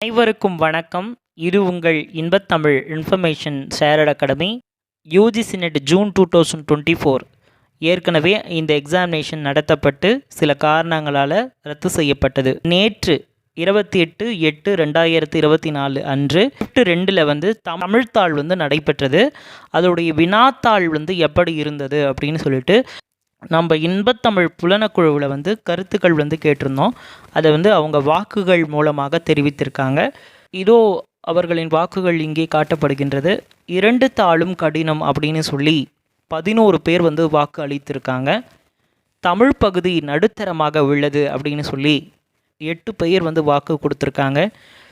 அனைவருக்கும் வணக்கம். இது உங்கள் Inbathamizh information shared academy UGC NET June two thousand twenty four ஏற்கனவே இந்த எக்ஸாமினேஷன் நடத்தப்பட்டு சில காரணங்களால் ரத்து செய்யப்பட்டது. நேற்று இருபத்தி எட்டு எட்டு ரெண்டாயிரத்தி இருபத்தி நாலு அன்று எட்டு ரெண்டில் வந்து தமிழ்த்தாள் வந்து நடைபெற்றது. அதோடைய வினாத்தாள் வந்து எப்படி இருந்தது அப்படின்னு சொல்லிட்டு நம்ம இன்பத்தமிழ் புலனக்குழுவில் வந்து கருத்துக்கள் வந்து கேட்டிருந்தோம். அதை வந்து அவங்க வாக்குகள் மூலமாக தெரிவித்திருக்காங்க. இதோ அவர்களின் வாக்குகள் இங்கே காட்டப்படுகின்றது. இரண்டு தாளும் கடினம் அப்படின்னு சொல்லி பதினோரு பேர் வந்து வாக்கு அளித்திருக்காங்க. தமிழ் பகுதி நடுத்தரமாக உள்ளது அப்படின்னு சொல்லி எட்டு பெயர் வந்து வாக்கு கொடுத்துருக்காங்க.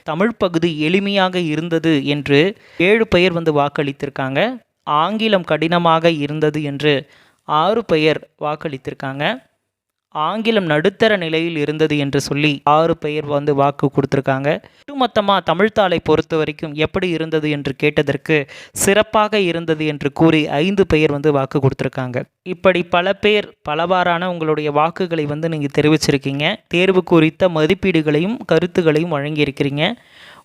தமிழ் பகுதி எளிமையாக இருந்தது என்று ஏழு பெயர் வந்து வாக்களித்திருக்காங்க. ஆங்கிலம் கடினமாக இருந்தது என்று ஆறு பெயர் வாக்களித்திருக்காங்க. ஆங்கிலம் நடுத்தர நிலையில் இருந்தது என்று சொல்லி ஆறு பெயர் வந்து வாக்கு கொடுத்துருக்காங்க. ஒட்டுமொத்தமாக தமிழ்த்தாளை பொறுத்த வரைக்கும் எப்படி இருந்தது என்று கேட்டதற்கு சிறப்பாக இருந்தது என்று கூறி ஐந்து பெயர் வந்து வாக்கு கொடுத்துருக்காங்க. இப்படி பல பேர் பலவாறான உங்களுடைய வாக்குகளை வந்து நீங்கள் தெரிவிச்சிருக்கீங்க. தேர்வு குறித்த மதிப்பீடுகளையும் கருத்துகளையும் வழங்கியிருக்கிறீங்க.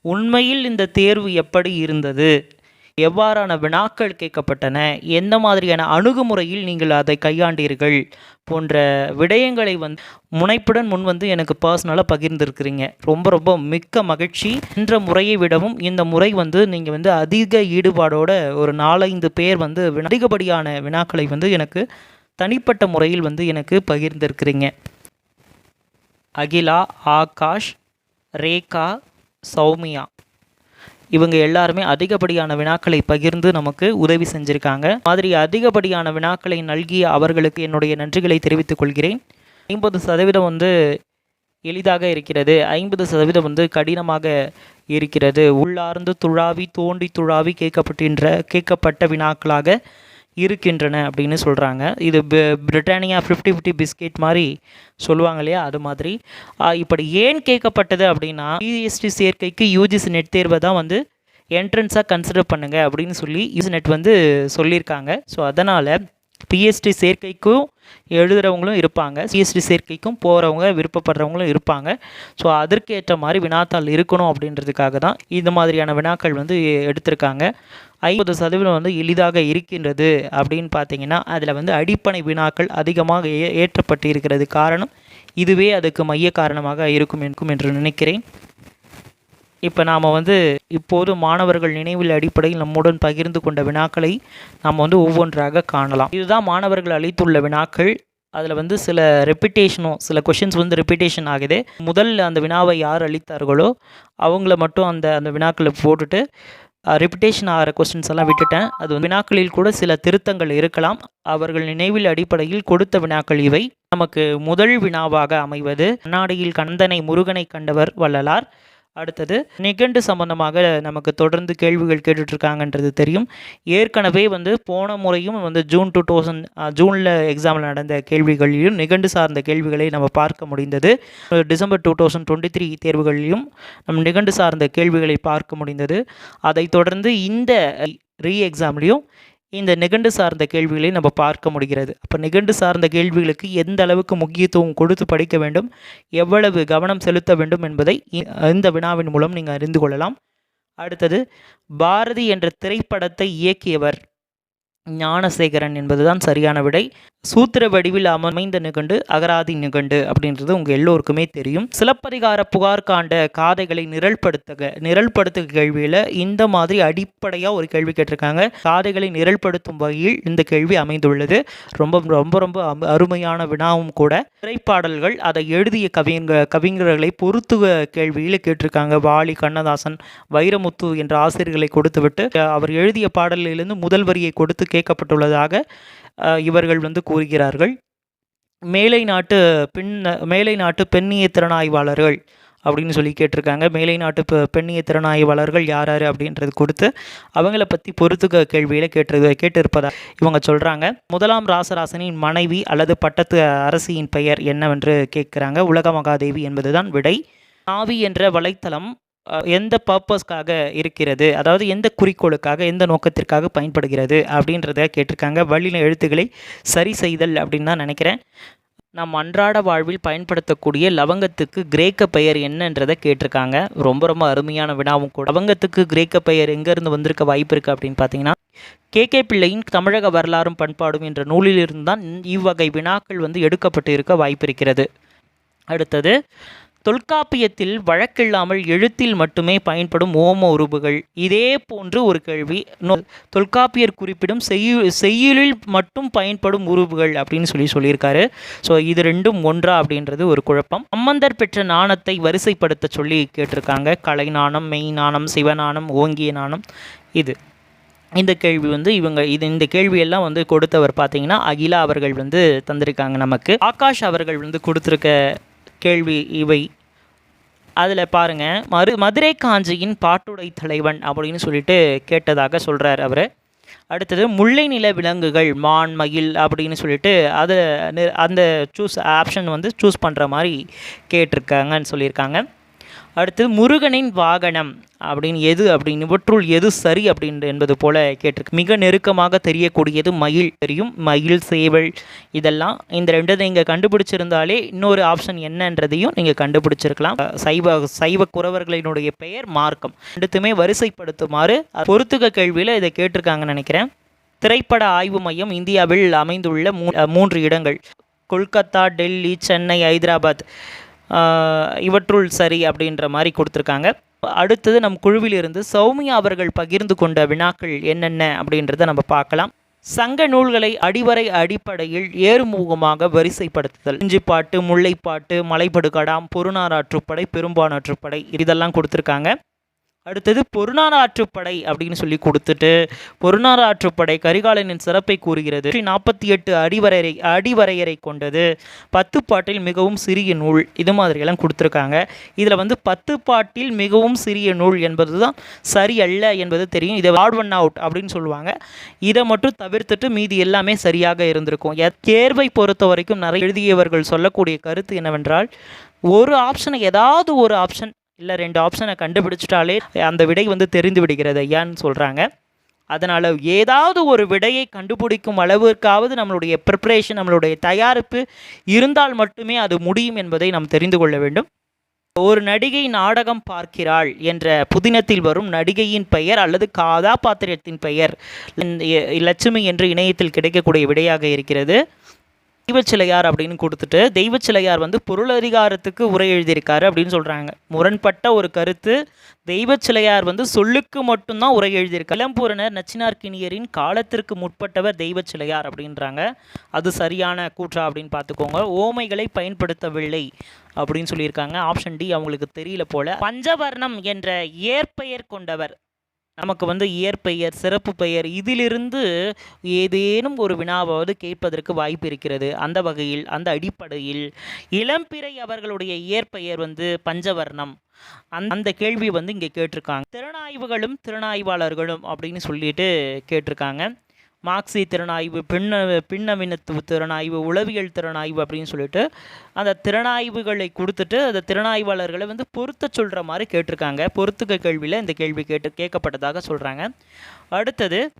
உண்மையில் இந்த தேர்வு எப்படி இருந்தது? எவ்வாறான வினாக்கள் கேட்கப்பட்டன? எந்த மாதிரியான அணுகுமுறையில் நீங்கள் அதை கையாண்டீர்கள்? போன்ற விடயங்களை வந்து முனைப்புடன் முன் வந்து எனக்கு பர்சனலாக பகிர்ந்திருக்கிறீங்க. ரொம்ப ரொம்ப மிக்க மகிழ்ச்சி. என்ற முறையை விடவும் இந்த முறை வந்து நீங்கள் வந்து அதிக ஈடுபாடோட ஒரு நாலஞ்சு பேர் வந்து அதிகப்படியான வினாக்களை வந்து எனக்கு தனிப்பட்ட முறையில் வந்து எனக்கு பகிர்ந்திருக்கிறீங்க. அகிலா ஆகாஷ் ரேகா சௌமியா. இவங்க எல்லாருமே அதிகப்படியான வினாக்களை பகிர்ந்து நமக்கு உதவி செஞ்சுருக்காங்க. மாதிரி அதிகப்படியான வினாக்களை நல்கிய அவர்களுக்கு என்னுடைய நன்றிகளை தெரிவித்துக் கொள்கிறேன். ஐம்பது சதவீதம் வந்து எளிதாக இருக்கிறது. ஐம்பது சதவீதம் வந்து கடினமாக இருக்கிறது. உள்ளார்ந்து துழாவி தோண்டி துழாவி கேட்கப்பட்டின்ற கேட்கப்பட்ட வினாக்களாக இருக்கின்றன அப்படின்னு சொல்கிறாங்க இது பிரிட்டானியா ஃபிஃப்டி ஃபிஃப்டி பிஸ்கெட் மாதிரி சொல்லுவாங்க இல்லையா? அது மாதிரி. இப்படி ஏன் கேட்கப்பட்டது அப்படின்னா பிஎஸ்டி சேர்க்கைக்கு யூஜிசி நெட் தேர்வை தான் வந்து என்ட்ரன்ஸாக கன்சிடர் பண்ணுங்க அப்படின்னு சொல்லி யூஜி நெட் வந்து சொல்லியிருக்காங்க. ஸோ அதனால் பிஎஸ்டி சேர்க்கைக்கும் எழுதுகிறவங்களும் இருப்பாங்க. சிஎஸ்டி சேர்க்கைக்கும் போகிறவங்க விருப்பப்படுறவங்களும் இருப்பாங்க. ஸோ அதற்கேற்ற மாதிரி வினாத்தாள் இருக்கணும் அப்படின்றதுக்காக தான் இந்த மாதிரியான வினாக்கள் வந்து எடுத்திருக்காங்க. ஐம்பது சதவீதம் வந்து எளிதாக இருக்கின்றது அப்படின்னு பார்த்தீங்கன்னா அதில் வந்து அடிப்படை வினாக்கள் அதிகமாக ஏ ஏற்றப்பட்டு இருக்கிறது காரணம் இதுவே அதுக்கு மைய காரணமாக இருக்கும் இருக்கும் என்று நினைக்கிறேன். இப்போ நாம் வந்து இப்போது மாணவர்கள் நினைவில் அடிப்படையில் நம்முடன் பகிர்ந்து கொண்ட வினாக்களை நாம் வந்து ஒவ்வொன்றாக காணலாம். இதுதான் மாணவர்கள் அளித்துள்ள வினாக்கள். அதில் வந்து சில ரெப்பிட்டேஷனும் சில கொஷின்ஸ் வந்து ரெப்பிட்டேஷன் ஆகுது. முதல்ல அந்த வினாவை யார் அளித்தார்களோ அவங்கள மட்டும் அந்த அந்த வினாக்களை போட்டுட்டு ரெப்பிட்டேஷன் ஆகிற கொஸ்டின்ஸ் எல்லாம் விட்டுட்டேன். அது வந்து வினாக்களில் கூட சில திருத்தங்கள் இருக்கலாம். அவர்கள் நினைவில் அடிப்படையில் கொடுத்த வினாக்கள் இவை. நமக்கு முதல் வினாவாக அமைவது கண்ணாடியில் கந்தனை முருகனை கண்டவர் வள்ளலார். அடுத்தது நிகண்டு சம்பந்தமாக நமக்கு தொடர்ந்து கேள்விகள் கேட்டுட்ருக்காங்கன்றது தெரியும். ஏற்கனவே வந்து போன முறையும் வந்து ஜூன் டூ தௌசண்ட் ஜூனில் எக்ஸாமில் நடந்த கேள்விகளிலும் நிகண்டு சார்ந்த கேள்விகளை நம்ம பார்க்க முடிந்தது. December two thousand twenty three தேர்வுகளிலும் நம் நிகண்டு சார்ந்த கேள்விகளை பார்க்க முடிந்தது. அதைத் தொடர்ந்து இந்த ரீ எக்ஸாம்லேயும் இந்த நிகண்டு சார்ந்த கேள்விகளை நம்ம பார்க்க முடிகிறது. அப்போ நிகண்டு சார்ந்த கேள்விகளுக்கு எந்த அளவுக்கு முக்கியத்துவம் கொடுத்து படிக்க வேண்டும்? எவ்வளவு கவனம் செலுத்த வேண்டும் என்பதை இந்த வினாவின் மூலம் நீங்கள் அறிந்து கொள்ளலாம். அடுத்தது பாரதி என்ற திரைப்படத்தை இயக்கியவர் ஞானசேகரன் என்பதுதான் சரியான விடை. சூத்திர வடிவில் அமைந்த நிகண்டு அகராதி நிகண்டு அப்படின்றது உங்கள் எல்லோருக்குமே தெரியும். சிலப்பதிகார புகார் காண்ட காதைகளை நிரல்படுத்துக நிரல்படுத்துக கேள்வியில் இந்த மாதிரி அடிப்படையாக ஒரு கேள்வி கேட்டிருக்காங்க. காதைகளை நிரல்படுத்தும் வகையில் இந்த கேள்வி அமைந்துள்ளது. ரொம்ப ரொம்ப ரொம்ப அருமையான வினாவும் கூட. திரைப்பாடல்கள் அதை எழுதிய கவிஞர் கவிஞர்களை பொறுத்துக கேள்வியில் கேட்டிருக்காங்க. வாலி கண்ணதாசன் வைரமுத்து என்ற ஆசிரியர்களை கொடுத்துவிட்டு அவர் எழுதிய பாடலிலிருந்து முதல் வரியை கொடுத்து கேட்கப்பட்டுள்ளதாக இவர்கள் வந்து கூறுகிறார்கள். மேலை நாட்டு பெண் மேலை நாட்டு பெண்ணிய திறனாய்வாளர்கள் அப்படின்னு சொல்லி கேட்டிருக்காங்க. மேலை நாட்டு பெண்ணிய திறனாய்வாளர்கள் யார் யார் அப்படின்றது கொடுத்து அவங்கள பற்றி பொறுத்துக்க கேள்வியில் கேட்டு கேட்டிருப்பதா இவங்க சொல்கிறாங்க முதலாம் ராசராசனின் மனைவி அல்லது பட்டத்து அரசியின் பெயர் என்னவென்று கேட்குறாங்க. உலக மகாதேவி என்பதுதான் விடை. நாவி என்ற வலைத்தளம் எந்த பர்பஸ்க்காக இருக்கிறது? அதாவது எந்த குறிக்கோளுக்காக எந்த நோக்கத்திற்காக பயன்படுகிறது அப்படின்றத கேட்டிருக்காங்க. வழியில் எழுத்துக்களை சரி செய்தல் அப்படின்னு தான் நினைக்கிறேன். நம் அன்றாட வாழ்வில் பயன்படுத்தக்கூடிய லவங்கத்துக்கு கிரேக்க பெயர் என்னன்றதை கேட்டிருக்காங்க. ரொம்ப ரொம்ப அருமையான வினாவும் கூட. லவங்கத்துக்கு கிரேக்க பெயர் எங்கேருந்து வந்திருக்க வாய்ப்பு இருக்குது அப்படின்னு பார்த்தீங்கன்னா கே. கே. பிள்ளையின் தமிழக வரலாறும் பண்பாடும் என்ற நூலிலிருந்து தான் இவ்வகை வினாக்கள் வந்து எடுக்கப்பட்டு இருக்க வாய்ப்பு இருக்கிறது. அடுத்தது தொல்காப்பியத்தில் வழக்கில்லாமல் எழுத்தில் மட்டுமே பயன்படும் ஓம உருபுகள் இதே போன்று ஒரு கேள்வி தொல்காப்பியர் குறிப்பிடும் செய்யு செய்யுளில் மட்டும் பயன்படும் உருபுகள் அப்படின்னு சொல்லி சொல்லியிருக்காரு. ஸோ இது ரெண்டும் ஒன்றா அப்படின்றது ஒரு குழப்பம். சம்பந்தர் பெற்ற நாணத்தை வரிசைப்படுத்த சொல்லி கேட்டிருக்காங்க. கலை நாணம் மெய் நாணம் சிவநாணம் ஓங்கிய நாணம் இது. இந்த கேள்வி வந்து இவங்க இது இந்த கேள்வியெல்லாம் வந்து கொடுத்தவர் பார்த்தீங்கன்னா அகிலா அவர்கள் வந்து தந்திருக்காங்க நமக்கு. ஆகாஷ் அவர்கள் வந்து கொடுத்துருக்க கேள்வி இவை. அதில் பாருங்கள் மறு மதுரை காஞ்சியின் பாட்டுடை தலைவன் அப்படின்னு சொல்லிட்டு கேட்டதாக சொல்கிறார் அவர். அடுத்தது முல்லை நில விலங்குகள் மான் மயில் அப்படின்னு சொல்லிட்டு அதை அந்த சூஸ் ஆப்ஷன் வந்து சூஸ் பண்ணுற மாதிரி கேட்டிருக்காங்கன்னு சொல்லியிருக்காங்க. அடுத்து முருகனின் வாகனம். அப்படின்னு எது அப்படின்னு இவற்றுள் எது சரி அப்படின்ற என்பது போல கேட்டிருக்கு. மிக நெருக்கமாக தெரியக்கூடியது மயில். தெரியும்? மயில் சேவல் இதெல்லாம் இந்த ரெண்டு நீங்கள் கண்டுபிடிச்சிருந்தாலே இன்னொரு ஆப்ஷன் என்னன்றதையும் நீங்கள் கண்டுபிடிச்சிருக்கலாம். சைவ சைவ குறவர்களினுடைய பெயர் மார்க்கம். ரெண்டுத்துமே வரிசைப்படுத்துமாறு பொருத்துக கேள்வியில் இதை கேட்டிருக்காங்கன்னு நினைக்கிறேன். திரைப்பட ஆய்வு மையம் இந்தியாவில் அமைந்துள்ள மூன்று இடங்கள். கொல்கத்தா டெல்லி சென்னை ஹைதராபாத். இவற்றுள் சரி அப்படின்ற மாதிரி கொடுத்துருக்காங்க. அடுத்தது நம் குழுவிலிருந்து சௌமியா அவர்கள் பகிர்ந்து கொண்ட வினாக்கள் என்னென்ன அப்படின்றத நம்ம பார்க்கலாம். சங்க நூல்களை அடிவரை அடிப்படையில் ஏறுமுகமாக வரிசைப்படுத்துதல். இஞ்சிப்பாட்டு முல்லைப்பாட்டு மலைப்படுகடாம் பொருநாராற்றுப்படை பெரும்பான்ற்றுப்படை இதெல்லாம் கொடுத்துருக்காங்க. அடுத்தது பொருநாராற்றுப்படை அப்படின்னு சொல்லி கொடுத்துட்டு பொருநாராற்றுப்படை கரிகாலனின் சிறப்பை கூறுகிறது. நாற்பத்தி எட்டு அடிவரையறை அடிவரையறை கொண்டது. பத்து பாட்டில் மிகவும் சிறிய நூல். இது மாதிரியெல்லாம் கொடுத்துருக்காங்க. இதில் வந்து பத்து பாட்டில் மிகவும் சிறிய நூல் என்பது தான் சரியல்ல என்பது தெரியும். இதை ஆட் ஒன் அவுட் அப்படின்னு சொல்லுவாங்க. இதை மட்டும் தவிர்த்துட்டு மீதி எல்லாமே சரியாக இருந்திருக்கும். தேர்வை பொறுத்த வரைக்கும் நிறைய எழுதியவர்கள் சொல்லக்கூடிய கருத்து என்னவென்றால் ஒரு ஆப்ஷனை ஏதாவது ஒரு ஆப்ஷன் இல்லை ரெண்டு ஆப்ஷனை கண்டுபிடிச்சிட்டாலே அந்த விடை வந்து தெரிந்து விடுகிறது ஐயான்னு சொல்கிறாங்க அதனால் ஏதாவது ஒரு விடையை கண்டுபிடிக்கும் அளவிற்காவது நம்மளுடைய ப்ரிப்ரேஷன் நம்மளுடைய தயாரிப்பு இருந்தால் மட்டுமே அது முடியும் என்பதை நாம் தெரிந்து கொள்ள வேண்டும். ஒரு நடிகை நாடகம் பார்க்கிறாள் என்ற புதினத்தில் வரும் நடிகையின் பெயர் அல்லது கதாபாத்திரத்தின் பெயர் லட்சுமி என்று இணையத்தில் கிடைக்கக்கூடிய விடையாக இருக்கிறது. தெய்வச்சிலையார் அப்படின்னு கொடுத்துட்டு தெய்வச்சிலையார் வந்து பொருளதிகாரத்துக்கு உரை எழுதியிருக்காரு அப்படின்னு சொல்கிறாங்க முரண்பட்ட ஒரு கருத்து தெய்வச்சிலையார் வந்து சொல்லுக்கு மட்டும்தான் உரை எழுதியிருக்கார். இளம்பூரணர் நச்சினார்கிணியரின் காலத்திற்கு முற்பட்டவர் தெய்வச்சிலையார் அப்படின்றாங்க. அது சரியான கூற்றா அப்படின்னு பார்த்துக்கோங்க. ஓமைகளை பயன்படுத்தவில்லை அப்படின்னு சொல்லியிருக்காங்க. ஆப்ஷன் டி அவங்களுக்கு தெரியல போல. பஞ்சவர்ணம் என்ற ஏற்பெயர் கொண்டவர் நமக்கு வந்து இயற்பெயர் சிறப்பு பெயர் இதிலிருந்து ஏதேனும் ஒரு வினாவாவது கேட்பதற்கு வாய்ப்பு இருக்கிறது. அந்த வகையில் அந்த அடிப்படையில் இளம்பிறை அவர்களுடைய இயற்பெயர் வந்து பஞ்சவர்ணம். அந்த அந்த கேள்வி வந்து இங்கே கேட்டிருக்காங்க. திறனாய்வுகளும் திறனாய்வாளர்களும் அப்படின்னு சொல்லிட்டு கேட்டிருக்காங்க. மார்க்சி திறனாய்வு பின்ன பின்னவினத்துவ திறனாய்வு உளவியல் திறனாய்வு அப்படின்னு சொல்லிட்டு அந்த திறனாய்வுகளை கொடுத்துட்டு அந்த திறனாய்வாளர்களை வந்து பொருத்த சொல்கிற மாதிரி கேட்டிருக்காங்க. பொருத்துக்க கேள்வியில் இந்த கேள்வி கேட்டு கேட்கப்பட்டதாக சொல்கிறாங்க அடுத்தது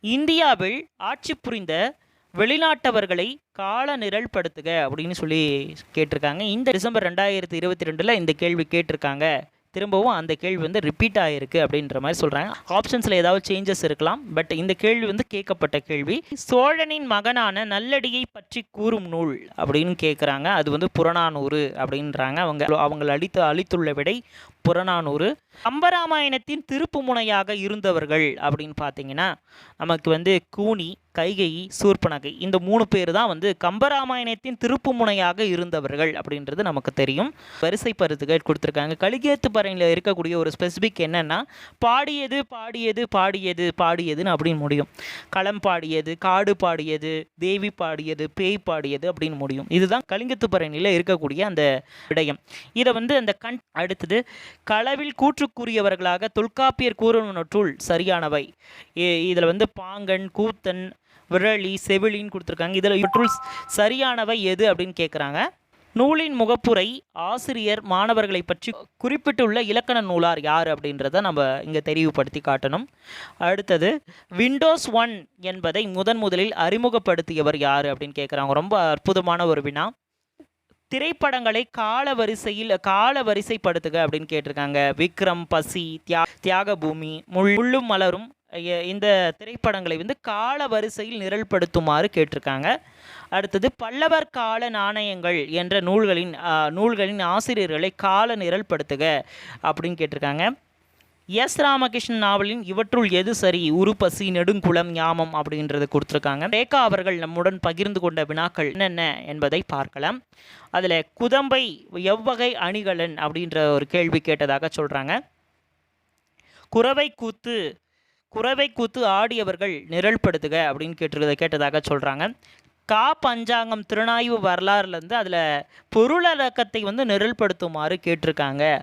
இந்தியாவில் ஆட்சி புரிந்த வெளிநாட்டவர்களை கால நிரல்படுத்துக அப்படின்னு சொல்லி கேட்டிருக்காங்க. இந்த டிசம்பர் ரெண்டாயிரத்தி இருபத்தி ரெண்டில் இந்த கேள்வி கேட்டிருக்காங்க. திரும்பவும் அந்த கேள்வி வந்து ரிப்பீட் ஆகிருக்கு அப்படின்ற மாதிரி சொல்கிறாங்க ஆப்ஷன்ஸில் ஏதாவது சேஞ்சஸ் இருக்கலாம் பட் இந்த கேள்வி வந்து கேட்கப்பட்ட கேள்வி. சோழனின் மகனான நல்லடியை பற்றி கூறும் நூல் அப்படின்னு கேட்குறாங்க அது வந்து புறநானூறு அப்படின்றாங்க. அவங்க அவங்க அளித்து அளித்துள்ள விடை புறநானூறு கம்பராமாயணத்தின் திருப்பு முனையாக இருந்தவர்கள் அப்படின்னு பார்த்தீங்கன்னா நமக்கு வந்து கூனி கைகை சூர்பனகை இந்த மூணு பேர் தான் வந்து கம்பராமாயணத்தின் திருப்பு முனையாக இருந்தவர்கள் அப்படின்றது நமக்கு தெரியும். வரிசை பருத்துகள் கொடுத்துருக்காங்க. கலிகேத்து பறையில் இருக்கக்கூடிய ஒரு ஸ்பெசிஃபிக் என்னென்னா பாடியது பாடியது பாடியது பாடியதுன்னு அப்படின்னு முடியும். களம் பாடியது காடு பாடியது தேவி பாடியது பேய் பாடியது அப்படின்னு முடியும். இதுதான் கலிங்கத்து பரணியில் இருக்கக்கூடிய அந்த விடயம். இதை வந்து அந்த கண் அடுத்தது களவில் கூற்றுக்குரியவர்களாக தொல்காப்பியர் கூறுவனற்றுள் சரியானவை. இதில் வந்து பாங்கன் கூத்தன் விரளி செவிலின்னு கொடுத்துருக்காங்க. இதில் இவற்றுள் சரியானவை எது அப்படின்னு கேட்குறாங்க நூலின் முகப்புரை ஆசிரியர் மாணவர்களை பற்றி குறிப்பிட்டுள்ள இலக்கண நூலார் யார் அப்படின்றத நம்ம இங்கே தெரிவுபடுத்தி காட்டணும். அடுத்தது விண்டோஸ் ஒன் என்பதை முதன் முதலில் அறிமுகப்படுத்தியவர் யார் அப்படின்னு கேட்குறாங்க ரொம்ப அற்புதமான ஒரு வினா. திரைப்படங்களை கால வரிசையில் கால வரிசைப்படுத்துக அப்படின்னு கேட்டிருக்காங்க. விக்ரம் பசி தியா தியாக பூமி முள் முள்ளும் மலரும் இந்த திரைப்படங்களை வந்து கால வரிசையில் நிரல்படுத்துமாறு கேட்டிருக்காங்க. அடுத்தது பல்லவர் கால நாணயங்கள் என்ற நூல்களின் நூல்களின் ஆசிரியர்களை கால நிரல்படுத்துக அப்படின்னு கேட்டிருக்காங்க. எஸ் ராமகிருஷ்ணன் நாவலின் இவற்றுள் எது சரி? உருப்பசி நெடுங்குளம் ஞாமம் அப்படின்றது கொடுத்துருக்காங்க. ரேகா அவர்கள் நம்முடன் பகிர்ந்து கொண்ட வினாக்கள் என்னென்ன என்பதை பார்க்கலாம். அதில் குதம்பை எவ்வகை அணிகலன் அப்படின்ற ஒரு கேள்வி கேட்டதாக சொல்கிறாங்க குறவை கூத்து குறவை கூத்து ஆடியவர்கள் நிரல்படுத்துக அப்படின்னு கேட்டு கேட்டதாக சொல்கிறாங்க கா பஞ்சாங்கம் திறனாய்வு வரலாறுலேருந்து அதில் பொருளடக்கத்தை வந்து நிரல்படுத்துமாறு கேட்டிருக்காங்க.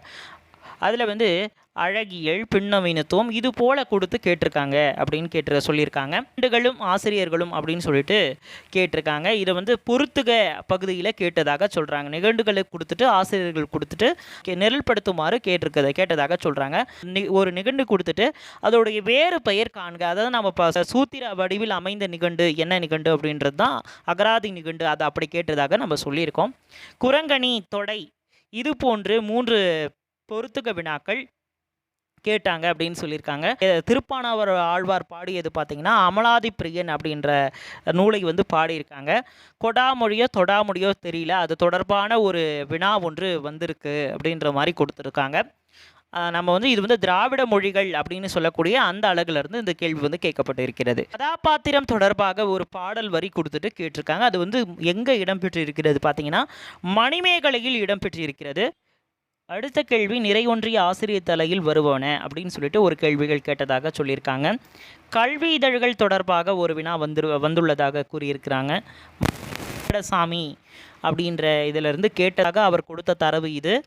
அதில் வந்து அழகியல் பின்னவீனத்துவம் இது போல கொடுத்து கேட்டிருக்காங்க அப்படின்னு கேட்டு சொல்லியிருக்காங்க. ஆண்டுகளும் ஆசிரியர்களும் அப்படின்னு சொல்லிட்டு கேட்டிருக்காங்க. இதை வந்து பொருத்துக பகுதியில் கேட்டதாக சொல்கிறாங்க நிகண்டுகளை கொடுத்துட்டு ஆசிரியர்கள் கொடுத்துட்டு கே- நிரல்படுத்துமாறு கேட்டிருக்கத கேட்டதாக சொல்கிறாங்க ஒரு நிகண்டு கொடுத்துட்டு அதோடைய வேறு பெயர் காண்க. அதாவது நம்ம இப்போ சூத்திர வடிவில் அமைந்த நிகண்டு என்ன நிகண்டு அப்படின்றது தான் அகராதி நிகண்டு. அதை அப்படி கேட்டதாக நம்ம சொல்லியிருக்கோம். குரங்கணி தொடை இது போன்று மூன்று பொருத்துக வினாக்கள் கேட்டாங்க அப்படின்னு சொல்லியிருக்காங்க. திருப்பானாவர் ஆழ்வார் பாடியது பார்த்தீங்கன்னா அமலாதி பிரியன் அப்படின்ற நூலை வந்து பாடியிருக்காங்க. கொடாமொழியோ தொடாமொழியோ தெரியல. அது தொடர்பான ஒரு வினா ஒன்று வந்திருக்கு அப்படின்ற மாதிரி கொடுத்துருக்காங்க. நம்ம வந்து இது வந்து திராவிட மொழிகள் அப்படின்னு சொல்லக்கூடிய அந்த அழகுலேருந்து இந்த கேள்வி வந்து கேட்கப்பட்டு இருக்கிறது கதாபாத்திரம் தொடர்பாக ஒரு பாடல் வரி கொடுத்துட்டு கேட்டிருக்காங்க. அது வந்து எங்கே இடம்பெற்று இருக்கிறது பார்த்தீங்கன்னா மணிமேகலையில் இடம்பெற்று இருக்கிறது அடுத்த கேள்வி நிறை ஒன்றிய ஆசிரியர் தலையில் வருவன அப்படின்னு சொல்லிட்டு ஒரு கேள்விகள் கேட்டதாக சொல்லியிருக்காங்க. கல்வி இதழ்கள் தொடர்பாக ஒரு வினா வந்து வந்துள்ளதாக கூறியிருக்கிறாங்க. சாமி அப்படின்ற இதிலிருந்து கேட்டதாக அவர் கொடுத்த தரவு இது.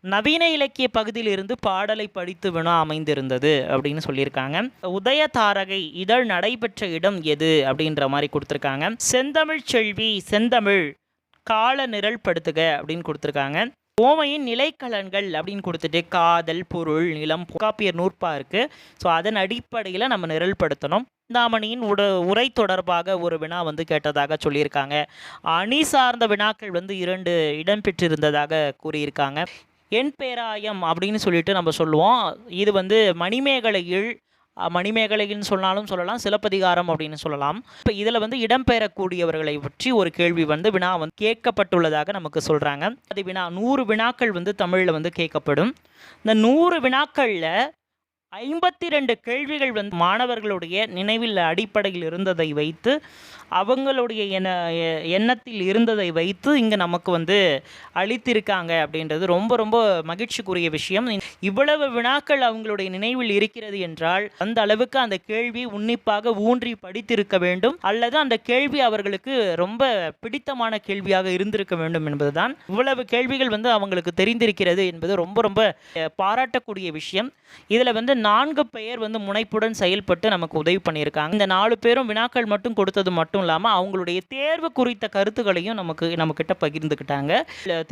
நவீன இலக்கிய பகுதியிலிருந்து பாடலை படித்து வினா அமைந்திருந்தது அப்படின்னு சொல்லியிருக்காங்க. உதய தாரகை இதழ் நடைபெற்ற இடம் எது? அப்படின்ற மாதிரி கொடுத்துருக்காங்க. செந்தமிழ் செல்வி செந்தமிழ் கால நிரல்படுத்துக அப்படின்னு கொடுத்துருக்காங்க. ஓமையின் நிலைக்கலன்கள் அப்படின்னு கொடுத்துட்டு காதல் பொருள் நிலம் காப்பியர் நூற்பா இருக்கு. ஸோ அதன் அடிப்படையில் நம்ம நிரல்படுத்தணும். சிந்தாமணியின் உட உரை தொடர்பாக ஒரு வினா வந்து கேட்டதாக சொல்லியிருக்காங்க. அணி சார்ந்த வினாக்கள் வந்து இரண்டு இடம்பெற்றிருந்ததாக கூறியிருக்காங்க. என் பேராயம் அப்படின்னு சொல்லிட்டு நம்ம சொல்லுவோம். இது வந்து மணிமேகலையில் மணிமேகலைன்னு சொன்னாலும் சொல்லலாம் சிலப்பதிகாரம் அப்படின்னு சொல்லலாம். இப்போ இதில் வந்து இடம்பெறக்கூடியவர்களை பற்றி ஒரு கேள்வி வந்து வினா வந்து கேட்கப்பட்டுள்ளதாக நமக்கு சொல்கிறாங்க அது வினா நூறு வினாக்கள் வந்து தமிழில் வந்து கேட்கப்படும். இந்த நூறு வினாக்களில் ஐம்பத்தி ரெண்டு கேள்விகள் வந்து மாணவர்களுடைய நினைவில் அடிப்படையில் இருந்ததை வைத்து அவங்களுடைய எண்ண எண்ணத்தில் இருந்ததை வைத்து இங்கே நமக்கு வந்து அளித்திருக்காங்க அப்படின்றது ரொம்ப ரொம்ப மகிழ்ச்சிக்குரிய விஷயம். இவ்வளவு வினாக்கள் அவங்களுடைய நினைவில் இருக்கிறது என்றால் அந்த அளவுக்கு அந்த கேள்வி உன்னிப்பாக ஊன்றி படித்திருக்க வேண்டும். அல்லது அந்த கேள்வி அவர்களுக்கு ரொம்ப பிடித்தமான கேள்வியாக இருந்திருக்க வேண்டும் என்பதுதான். இவ்வளவு கேள்விகள் வந்து அவங்களுக்கு தெரிந்திருக்கிறது என்பது ரொம்ப ரொம்ப பாராட்டக்கூடிய விஷயம். இதில் வந்து நான்கு பேர் வந்து முனைப்புடன் செயல்பட்டு நமக்கு உதவி பண்ணியிருக்காங்க. இந்த நாலு பேரும் வினாக்கள் மட்டும் கொடுத்தது மட்டும் இல்லாமல் அவங்களுடைய தேர்வு குறித்த கருத்துக்களையும் நமக்கு நம்மக்கிட்ட பகிர்ந்துக்கிட்டாங்க.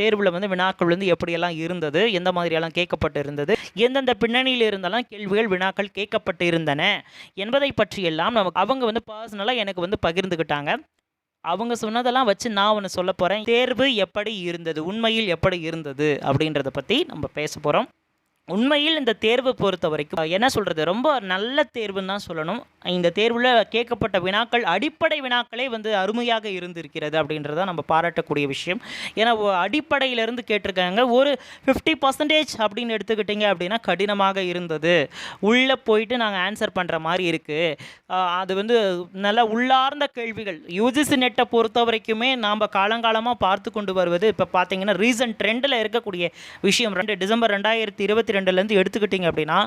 தேர்வில் வந்து வினாக்கள் வந்து எப்படியெல்லாம் இருந்தது எந்த மாதிரியெல்லாம் கேட்கப்பட்டு இருந்தது எந்தெந்த பின்னணியில் இருந்தெல்லாம் கேள்விகள் வினாக்கள் கேட்கப்பட்டு இருந்தன என்பதை பற்றியெல்லாம் நமக்கு அவங்க வந்து பர்சனலாக எனக்கு வந்து பகிர்ந்துக்கிட்டாங்க. அவங்க சொன்னதெல்லாம் வச்சு நான் ஒன்று சொல்ல போகிறேன் தேர்வு எப்படி இருந்தது உண்மையில் எப்படி இருந்தது அப்படின்றத பற்றி நம்ம பேச போகிறோம் உண்மையில் இந்த தேர்வை பொறுத்த வரைக்கும் என்ன சொல்கிறது ரொம்ப நல்ல தேர்வுன்னு தான் சொல்லணும். இந்த தேர்வில் கேட்கப்பட்ட வினாக்கள் அடிப்படை வினாக்களே வந்து அருமையாக இருந்திருக்கிறது அப்படின்றத நம்ம பாராட்டக்கூடிய விஷயம். ஏன்னா அடிப்படையிலிருந்து கேட்டிருக்காங்க. ஒரு ஃபிஃப்டி பர்சன்டேஜ் அப்படின்னு எடுத்துக்கிட்டிங்க அப்படின்னா கடினமாக இருந்தது. உள்ளே போயிட்டு நாங்கள் ஆன்சர் பண்ணுற மாதிரி இருக்குது அது வந்து நல்ல உள்ளார்ந்த கேள்விகள். யூஜிசி நெட்டை பொறுத்த வரைக்குமே நாம் காலங்காலமாக பார்த்து கொண்டு வருவது இப்போ பார்த்தீங்கன்னா ரீசன்ட் ட்ரெண்டில் இருக்கக்கூடிய விஷயம். ரெண்டு டிசம்பர் ரெண்டாயிரத்தி இருபத்தி ரெண்டுலேருந்து எடுத்துக்கிட்டிங்க அப்படின்னா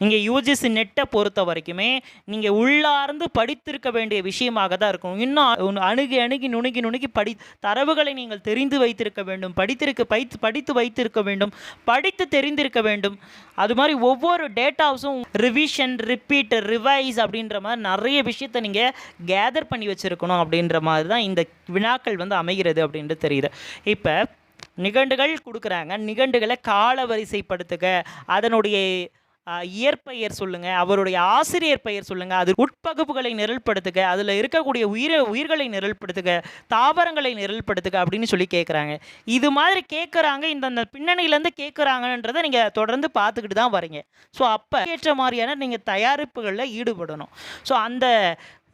நீங்கள் யூஜிசி நெட்டை பொறுத்த வரைக்குமே நீங்கள் உள்ளார்ந்து படித்திருக்க வேண்டிய விஷயமாக தான் இருக்கும். இன்னும் அணுகி அணுகி நுணுகி நுணுகி படி தரவுகளை நீங்கள் தெரிந்து வைத்திருக்க வேண்டும் படித்திருக்க பைத்து படித்து வைத்திருக்க வேண்டும் படித்து தெரிந்திருக்க வேண்டும். அது மாதிரி ஒவ்வொரு டேட்டாஸும் ரிவிஷன் ரிப்பீட் ரிவைஸ் அப்படின்ற மாதிரி நிறைய விஷயத்தை நீங்கள் கேதர் பண்ணி வச்சுருக்கணும் அப்படின்ற மாதிரி தான் இந்த வினாக்கள் வந்து அமைகிறது அப்படின்ட்டு தெரியுது. இப்போ நிகண்டுகள் கொடுக்குறாங்க. நிகண்டுகளை கால வரிசைப்படுத்துக அதனுடைய இயற்பெயர் சொல்லுங்கள் அவருடைய ஆசிரியர் பெயர் சொல்லுங்கள் அது உட்பகுப்புகளை நிரல்படுத்துக. அதில் இருக்கக்கூடிய உயிர உயிர்களை நிரல்படுத்துக. தாவரங்களை நிரல்படுத்துக அப்படின்னு சொல்லி கேட்குறாங்க இது மாதிரி கேட்குறாங்க இந்த அந்த பின்னணியிலேருந்து கேட்குறாங்கன்றதை நீங்கள் தொடர்ந்து பார்த்துக்கிட்டு தான் வரீங்க. ஸோ அப்போ ஏற்ற மாதிரியான நீங்கள் தயாரிப்புகளில் ஈடுபடணும். ஸோ அந்த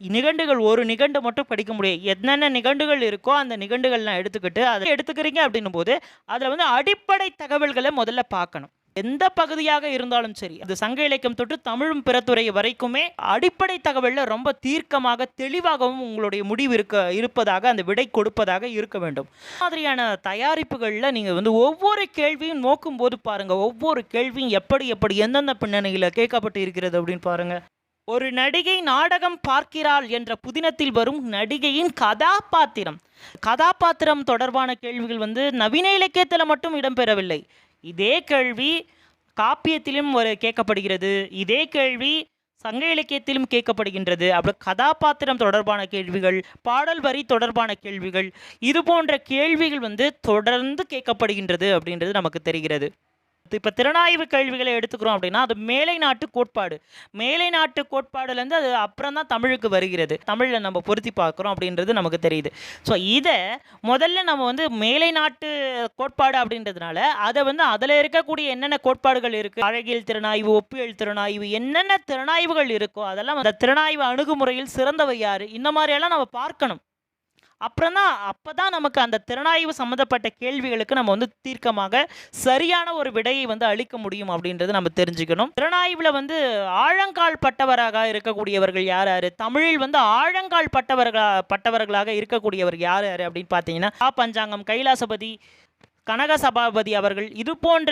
நிகண்டுகள் ஒரு நிகண்டு மட்டும் படிக்க முடியாது என்னென்ன நிகண்டுகள் இருக்கோ அந்த நிகண்டுகள்லாம் எடுத்துக்கிட்டு அதை எடுத்துக்கிறீங்க அப்படின்னும் போது அதில் வந்து அடிப்படை தகவல்களை முதல்ல பார்க்கணும். எந்த பகுதியாக இருந்தாலும் சரி அது சங்க இலக்கியம் தொட்டு தமிழும் பிறத்துறை வரைக்குமே அடிப்படை தகவலில் ரொம்ப தீர்க்கமாக தெளிவாகவும் உங்களுடைய முடிவு இருக்க இருப்பதாக அந்த விடை கொடுப்பதாக இருக்க வேண்டும். மாதிரியான தயாரிப்புகளில் நீங்கள் வந்து ஒவ்வொரு கேள்வியும் நோக்கும் போது பாருங்கள் ஒவ்வொரு கேள்வியும் எப்படி எப்படி எந்தெந்த பின்னணியில் கேட்கப்பட்டு இருக்கிறது அப்படின்னு பாருங்கள் ஒரு நடிகை நாடகம் பார்க்கிறாள் என்ற புதினத்தில் வரும் நடிகையின் கதாபாத்திரம். கதாபாத்திரம் தொடர்பான கேள்விகள் வந்து நவீன இலக்கியத்தில் மட்டும் இடம்பெறவில்லை. இதே கேள்வி காப்பியத்திலும் ஒரு கேட்கப்படுகிறது. இதே கேள்வி சங்க இலக்கியத்திலும் கேட்கப்படுகின்றது. அப்புறம் கதாபாத்திரம் தொடர்பான கேள்விகள் பாடல் வரி தொடர்பான கேள்விகள் இது போன்ற கேள்விகள் வந்து தொடர்ந்து கேட்கப்படுகின்றது அப்படின்றது நமக்கு தெரிகிறது. இப்போ திறனாய்வு கேள்விகளை எடுத்துக்கிறோம் அப்படின்னா அது மேலை நாட்டு கோட்பாடு. மேலை நாட்டு கோட்பாடுலேருந்து அது அப்புறம் தான் தமிழுக்கு வருகிறது. தமிழில் நம்ம பொருத்தி பார்க்குறோம் அப்படின்றது நமக்கு தெரியுது. ஸோ இதை முதல்ல நம்ம வந்து மேலை நாட்டு கோட்பாடு அப்படின்றதுனால அதை வந்து அதில் இருக்கக்கூடிய என்னென்ன கோட்பாடுகள் இருக்குது அழகியல் திறனாய்வு ஒப்பியல் திறனாய்வு என்னென்ன திறனாய்வுகள் இருக்கோ அதெல்லாம் அந்த திறனாய்வு அணுகுமுறையில் சிறந்தவை யார்? இந்த மாதிரியெல்லாம் நம்ம பார்க்கணும். அப்புறம் தான் அப்போ தான் நமக்கு அந்த திறனாய்வு சம்மந்தப்பட்ட கேள்விகளுக்கு நம்ம வந்து தீர்க்கமாக சரியான ஒரு விடையை வந்து அளிக்க முடியும் அப்படின்றது நம்ம தெரிஞ்சுக்கணும். திறனாய்வில் வந்து ஆழங்கால் பட்டவராக இருக்கக்கூடியவர்கள் யார் யார்? தமிழில் வந்து ஆழங்கால் பட்டவர்களா பட்டவர்களாக இருக்கக்கூடியவர் யார் யார் அப்படின்னு பார்த்தீங்கன்னா பஞ்சாங்கம் கைலாசபதி கனக சபாபதி அவர்கள் இது போன்ற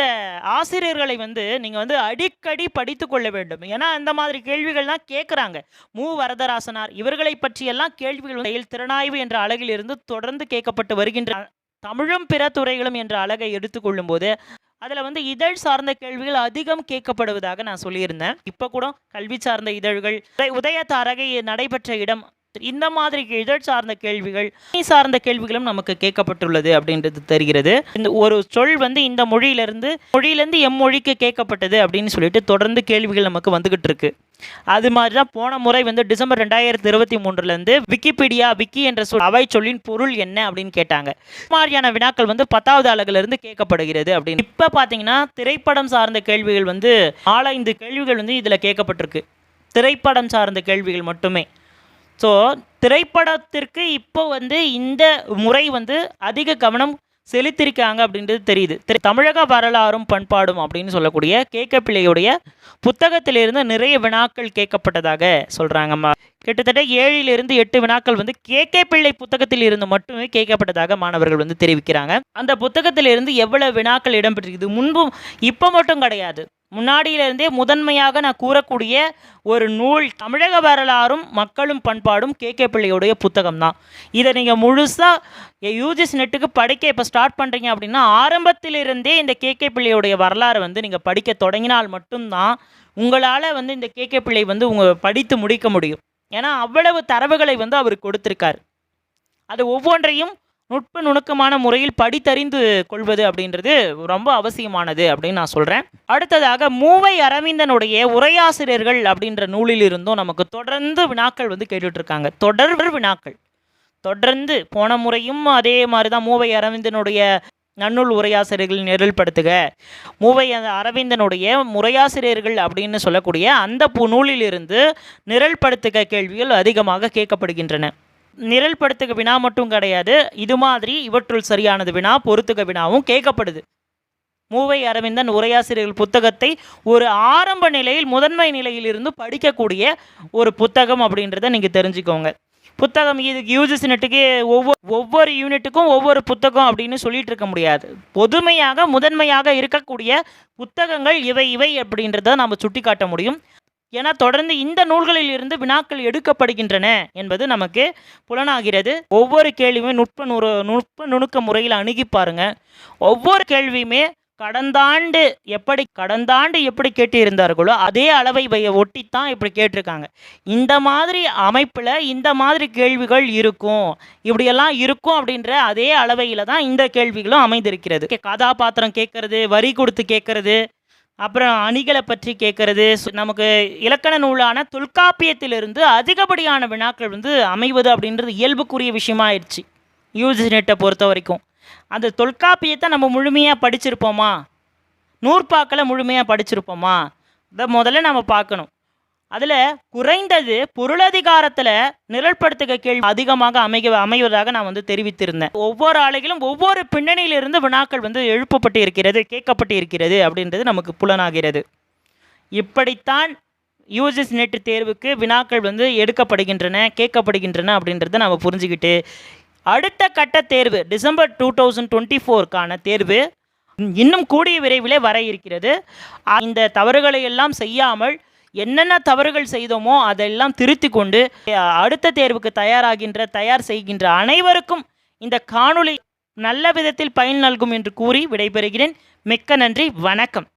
ஆசிரியர்களை வந்து நீங்கள் வந்து அடிக்கடி படித்து கொள்ள வேண்டும். ஏன்னா இந்த மாதிரி கேள்விகள்லாம் கேட்குறாங்க மு. வரதராசனார் இவர்களை பற்றியெல்லாம் கேள்விகள் செயல் திறனாய்வு என்ற அழகிலிருந்து தொடர்ந்து கேட்கப்பட்டு வருகின்ற தமிழும் பிற துறைகளும் என்ற அழகை எடுத்துக்கொள்ளும் போது அதில் வந்து இதழ் சார்ந்த கேள்விகள் அதிகம் கேட்கப்படுவதாக நான் சொல்லியிருந்தேன். இப்போ கூட கல்வி சார்ந்த இதழ்கள் உதய தாரகை நடைபெற்ற இடம் இந்த மாதிரி இதழ் சார்ந்த கேள்விகள் சார்ந்த கேள்விகளும் நமக்கு கேட்கப்பட்டுள்ளது அப்படின்றது தெரிகிறது. இந்த ஒரு சொல் வந்து இந்த மொழியிலிருந்து மொழியிலேருந்து எம்மொழிக்கு கேட்கப்பட்டது அப்படின்னு சொல்லிட்டு தொடர்ந்து கேள்விகள் நமக்கு வந்துகிட்டு இருக்கு. அது மாதிரி தான் போன முறை வந்து டிசம்பர் ரெண்டாயிரத்தி இருபத்தி மூன்றுலேருந்து விக்கிபீடியா விக்கி என்ற சொல் அவை சொல்லின் பொருள் என்ன அப்படின்னு கேட்டாங்க. மாதிரியான வினாக்கள் வந்து பத்தாவது அலகுலேருந்து கேட்கப்படுகிறது அப்படின்னு. இப்போ பார்த்தீங்கன்னா திரைப்படம் சார்ந்த கேள்விகள் வந்து நாலஞ்சு கேள்விகள் வந்து இதில் கேட்கப்பட்டிருக்கு. திரைப்படம் சார்ந்த கேள்விகள் மட்டுமே. ஸோ திரைப்படத்திற்கு இப்போ வந்து இந்த முறை வந்து அதிக கவனம் செலுத்திருக்காங்க அப்படின்றது தெரியுது. தமிழக வரலாறும் பண்பாடும் அப்படின்னு சொல்லக்கூடிய கேக்க பிள்ளையுடைய புத்தகத்திலிருந்து நிறைய வினாக்கள் கேட்கப்பட்டதாக சொல்கிறாங்கம்மா கிட்டத்தட்ட ஏழிலிருந்து எட்டு வினாக்கள் வந்து கேகே பிள்ளை புத்தகத்தில் இருந்து மட்டுமே கேட்கப்பட்டதாக மாணவர்கள் வந்து தெரிவிக்கிறாங்க. அந்த புத்தகத்திலிருந்து எவ்வளவு வினாக்கள் இடம்பெற்றிருக்குது முன்பும் இப்போ மட்டும் கிடையாது. முன்னாடியிலிருந்தே முதன்மையாக நான் கூறக்கூடிய ஒரு நூல் தமிழக வரலாறும் மக்களும் பண்பாடும் கேகே பிள்ளையுடைய புத்தகம் தான் இதை நீங்கள் முழுசாக யூஜிஸ் நெட்டுக்கு படிக்க இப்போ ஸ்டார்ட் பண்ணுறீங்க அப்படின்னா ஆரம்பத்திலிருந்தே இந்த கேகே பிள்ளையுடைய வரலாறு வந்து நீங்கள் படிக்க தொடங்கினால் மட்டும்தான் உங்களால் வந்து இந்த கேகே பிள்ளை வந்து உங்கள் படித்து முடிக்க முடியும். ஏன்னா அவ்வளவு தரவுகளை வந்து அவர் கொடுத்துருக்கார். அது ஒவ்வொன்றையும் நுட்ப நுணுக்கமான முறையில் படித்தறிந்து கொள்வது அப்படின்றது ரொம்ப அவசியமானது அப்படின்னு நான் சொல்கிறேன் அடுத்ததாக மூவை அரவிந்தனுடைய உரையாசிரியர்கள் அப்படின்ற நூலில் இருந்தும் நமக்கு தொடர்ந்து வினாக்கள் வந்து கேட்டுட்ருக்காங்க. தொடர் வினாக்கள். தொடர்ந்து போன முறையும் அதே மாதிரி தான் மூவை அரவிந்தனுடைய நன்னூல் உரையாசிரியர்கள் நிரல்படுத்துக. மூவை அந்த அரவிந்தனுடைய முறையாசிரியர்கள் அப்படின்னு சொல்லக்கூடிய அந்த பு நூலிலிருந்து நிரல்படுத்துக கேள்விகள் அதிகமாக கேட்கப்படுகின்றன. நிரல்படுத்துக வினா மட்டும் கிடையாது. இது மாதிரி இவற்றுள் சரியானது வினா பொறுத்துக வினாவும் கேட்கப்படுது. மூவை அரவிந்தன் உரையாசிரியர்கள் புத்தகத்தை ஒரு ஆரம்ப நிலையில் முதன்மை நிலையிலிருந்து படிக்கக்கூடிய ஒரு புத்தகம் அப்படின்றத நீங்கள் தெரிஞ்சுக்கோங்க. புத்தகம் இது யூஜிசி நெட்டுக்கு ஒவ்வொரு ஒவ்வொரு யூனிட்டுக்கும் ஒவ்வொரு புத்தகம் அப்படின்னு சொல்லிட்டு இருக்க முடியாது. பொதுமையாக முதன்மையாக இருக்கக்கூடிய புத்தகங்கள் இவை இவை அப்படின்றத நம்ம சுட்டி காட்ட முடியும். என தொடர்ந்து இந்த நூல்களில் இருந்து வினாக்கள் எடுக்கப்படுகின்றன என்பது நமக்கு புலனாகிறது. ஒவ்வொரு கேள்வியுமே நுட்ப நுறு நுட்ப நுணுக்க முறையில் அணுகி பாருங்க. ஒவ்வொரு கேள்வியுமே கடந்த ஆண்டு எப்படி கடந்த ஆண்டு எப்படி கேட்டு இருந்தார்களோ அதே அளவை ஒட்டித்தான் இப்படி கேட்டிருக்காங்க. இந்த மாதிரி அமைப்பில் இந்த மாதிரி கேள்விகள் இருக்கும். இப்படியெல்லாம் இருக்கும் அப்படின்ற அதே அளவையில் தான் இந்த கேள்விகளும் அமைந்திருக்கிறது. கதாபாத்திரம் கேட்கறது வரி கொடுத்து கேட்கறது அப்புறம் அணிகளை பற்றி கேட்கறது நமக்கு இலக்கண நூலான தொல்காப்பியத்திலிருந்து அதிகப்படியான வினாக்கள் வந்து அமைவது அப்படின்றது இயல்புக்குரிய விஷயமா ஆயிடுச்சு யூஜி நெட்டை பொறுத்த வரைக்கும். அந்த தொல்காப்பியத்தை நம்ம முழுமையாக படிச்சிருப்போமா? நூற்பாக்களை முழுமையாக படிச்சிருப்போமா? இதை முதல்ல நம்ம பார்க்கணும். அதில் குறைந்தது பொருளதிகாரத்தில் நிரல்படுத்துக கேள்வி அதிகமாக அமைக அமைவதாக நான் வந்து தெரிவித்திருந்தேன். ஒவ்வொரு ஆலைகளும் ஒவ்வொரு பின்னணியிலிருந்து வினாக்கள் வந்து எழுப்பப்பட்டு இருக்கிறது கேட்கப்பட்டு இருக்கிறது அப்படின்றது நமக்கு புலனாகிறது. இப்படித்தான் யூஜிஸ் நெட் தேர்வுக்கு வினாக்கள் வந்து எடுக்கப்படுகின்றன கேட்கப்படுகின்றன அப்படின்றத நம்ம புரிஞ்சுக்கிட்டு அடுத்த கட்ட தேர்வு டிசம்பர் டூ தௌசண்ட் டுவெண்ட்டி ஃபோருக்கான தேர்வு இன்னும் கூடிய விரைவிலே வர இருக்கிறது. இந்த தவறுகளை எல்லாம் செய்யாமல் என்னென்ன தவறுகள் செய்தோமோ அதெல்லாம் திருத்தி கொண்டு அடுத்த தேர்வுக்கு தயாராகின்ற தயார் செய்கின்ற அனைவருக்கும் இந்த காணொளி நல்ல விதத்தில் பயன் நல்கும் என்று கூறி விடைபெறுகிறேன். மிக்க நன்றி. வணக்கம்.